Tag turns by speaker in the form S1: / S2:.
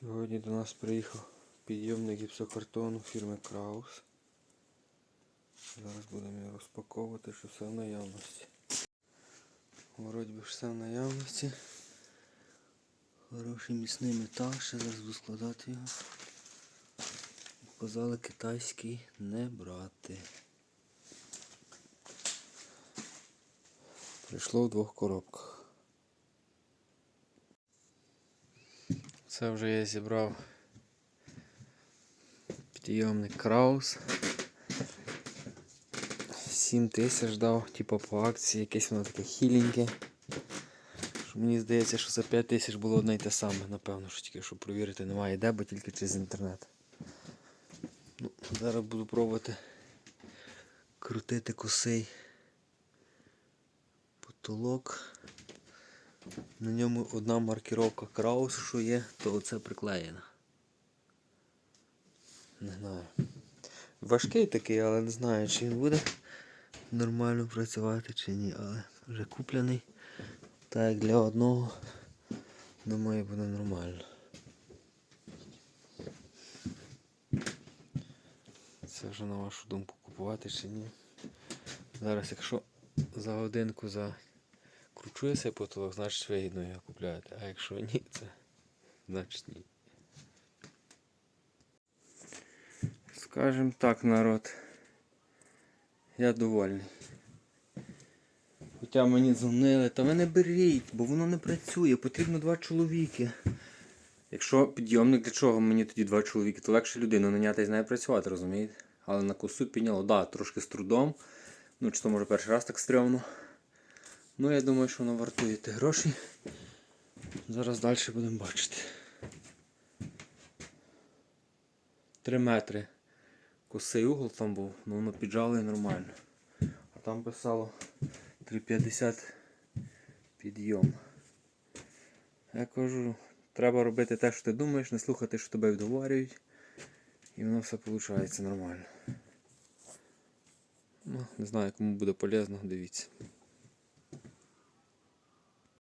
S1: Сьогодні до нас приїхав підйомник гіпсокартону фірми Краус. Зараз будемо його розпаковувати, що все в наявності. Вроді би все в наявності. Хороший міцний метал, ще зараз буду складати його. Казали китайський не брати. Прийшло в двох коробках. Це вже я зібрав підйомник Краус. 7 тисяч дав, типу по акції, якесь воно таке хіленьке. Мені здається, що за 5 тисяч було одне й те саме, напевно, що тільки щоб провірити немає де, бо тільки через інтернет. Ну, зараз буду пробувати крутити косий потолок. На ньому одна маркіровка Краус, що є, то оце приклеєна. Не знаю. Важкий такий, але не знаю, чи він буде нормально працювати чи ні, але вже куплений. Так як для одного, думаю, буде нормально. Це вже на вашу думку купувати чи ні. Зараз, якщо за годинку за кручує цей потолок, значить вигідно його купляти. А якщо ні, це значить ні. Скажем так, народ. Я довольний. Хоча мені дзвонили, та ви не беріть, бо воно не працює, потрібно два чоловіки. Якщо підйомник для чого мені тоді два чоловіки, то легше людину наняти і з нею працювати, розумієте? Але на косу підняло, да, трошки з трудом. Ну, чи то може перший раз так стрьомно. Ну, я думаю, що воно вартує тих грошей. Зараз далі будемо бачити. 3 метри. Косий угол там був, ну воно піджало і нормально. А там писало 3,50 підйом. Я кажу, треба робити те, що ти думаєш, не слухати, що тебе відговорюють. І воно все виходить нормально. Ну, не знаю, кому буде полезно, дивіться.